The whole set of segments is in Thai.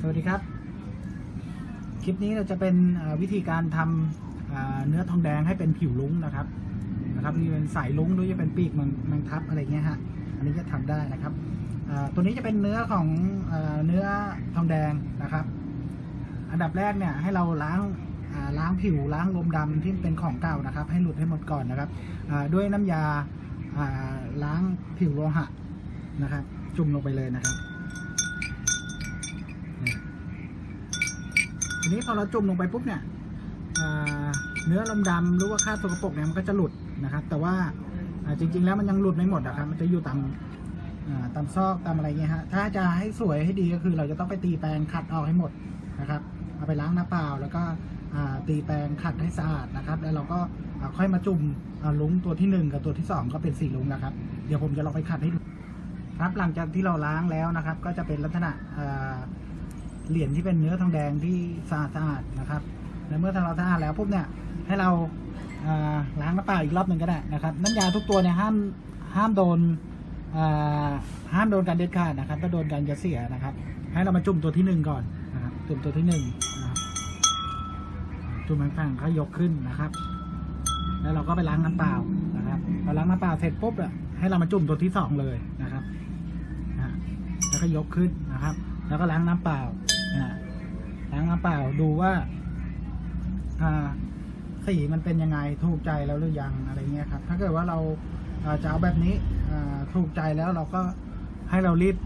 สวัสดีครับ คลิปนี้เราจะเป็นวิธีการทำอ่าเนื้อทองแดงให้เป็นผิวลุ้งนะครับนะครับนี่เป็นสายลุ้งหรือจะเป็นปีกมังมังทับอะไรเงี้ยฮะอันนี้จะทำได้นะครับตัวนี้จะเป็นเนื้อของเอ่อเนื้อทองแดงนะครับ อันดับแรกเนี่ยให้เราล้างล้างผิวล้างลมดำที่เป็นของเก่านะครับ ให้หลุดให้หมดก่อนนะครับด้วยน้ำยาอ่าล้างผิวโลหะนะครับ จุ่มลงไปเลยนะครับ ทีนี้พอเราจุ่มลงไปปุ๊บเนี่ยเนื้อลมดำหรือว่าคราสกปรกเนี่ยมันก็จะหลุดนะครับ แต่ว่าจริง ๆ แล้วมันยังหลุดไม่หมดนะครับมันจะอยู่ตามตามซอกตามอะไรเงี้ยฮะถ้าจะให้สวยให้ดีก็คือ เราจะต้องไปตีแปรงขัดออกให้หมดนะครับ เอาไปล้างน้ำเปล่าแล้วก็ตีแปรงขัดให้สะอาดนะครับ แล้วเราก็ค่อยมาจุ่มลุงตัวที่หนึ่งกับตัวที่สองก็เป็นสีลุงนะครับ เดี๋ยวผมจะลองไปขัดให้ดูครับหลังจากที่เราล้างแล้วนะครับ ก็จะเป็นลักษณะ เหรียญที่เป็นเนื้อทองแดงที่สะอาดสะอาดนะครับ และเมื่อทำเราสะอาดแล้วปุ๊บเนี่ยให้เราล้างน้ำเปล่าอีกรอบหนึ่งก็ได้นะครับ น้ำยาทุกตัวเนี่ยห้ามห้ามโดนห้ามโดนการเด็ดขาดนะครับถ้าโดนการจะเสียนะครับ ให้เรามาจุ่มตัวที่หนึ่งก่อนนะครับจุ่มตัวที่หนึ่งนะครับจุ่มข้างๆก็ยกขึ้นนะครับ แล้วเราก็ไปล้างน้ำเปล่านะครับพอล้างน้ำเปล่าเสร็จปุ๊บอะให้เรามาจุ่มตัวที่สองเลยนะครับแล้วก็ยกขึ้นนะครับ แล้วก็ล้างน้ำเปล่า ล้างน้ำเปล่าดูว่าอ่าสีมันเป็นยังไงถูกใจแล้วหรือยังอะไรเงี้ยครับ ถ้าเกิดว่าเราจะเอาแบบนี้ถูกใจแล้วเราก็ให้เรารีบ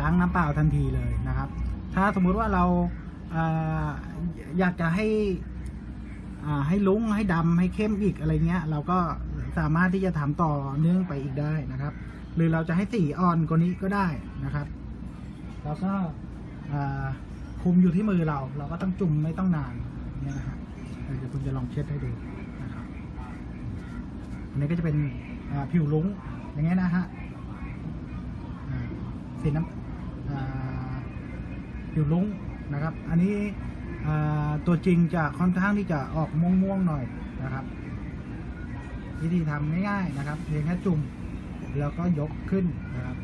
ล้างน้ำเปล่าทันทีเลยนะครับ ถ้าสมมุติว่าเราออยากจะให้ให้ลุ้งให้ดำให้เข้มอีกอะไรเงี้ย เราก็สามารถที่จะทำต่อเนื่องไปอีกได้นะครับ หรือเราจะให้สีอ่อนกว่านี้ก็ได้นะครับ แล้วก็อ่า คุมอยู่ที่มือเรา เราก็ต้องจุ่มไม่ต้องนานเนี่ยนะครับเดี๋ยวผมจะลองเช็ดให้ดูนะครับอันนี้ก็จะเป็นผิวลุ้งอย่างเงี้ยนะฮะสีน้ำผิวลุ้งนะครับ อันนี้ตัวจริงจะค่อนข้างที่จะออกม่วงๆหน่อยนะครับ วิธีทำง่ายๆนะครับเพียงแค่จุ่มแล้วก็ยกขึ้นนะครับ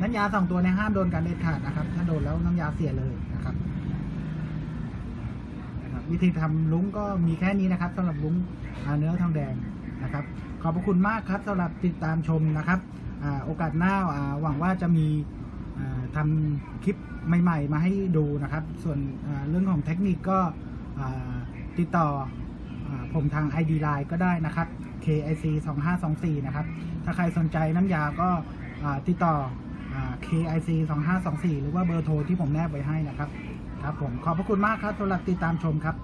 น้ำยาสองตัวเนี่ยห้ามโดนการเด็ดขาดนะครับ ถ้าโดนแล้วน้ำยาเสียเลยนะครับนะครับ วิธีทำลุ้งก็มีแค่นี้นะครับสำหรับลุ้งเนื้อทองแดงนะครับ ขอบพระคุณมากครับสำหรับติดตามชมนะครับอโอกาสหน้าหวังว่าจะมีอ่าทำคลิปใหม่ ๆ มาให้ดูนะครับ ส่วนเรื่องของเทคนิคก็ติดต่ออผมทาง ID Line ก็ได้นะครับ KIC 2524 นะครับ ถ้าใครสนใจน้ำยาก็ติดต่อ KIC 2524 หรือว่าเบอร์โทรที่ผมแนบไว้ให้นะครับ ครับผมขอบพระคุณมากครับสำหรับติดตามชมครับ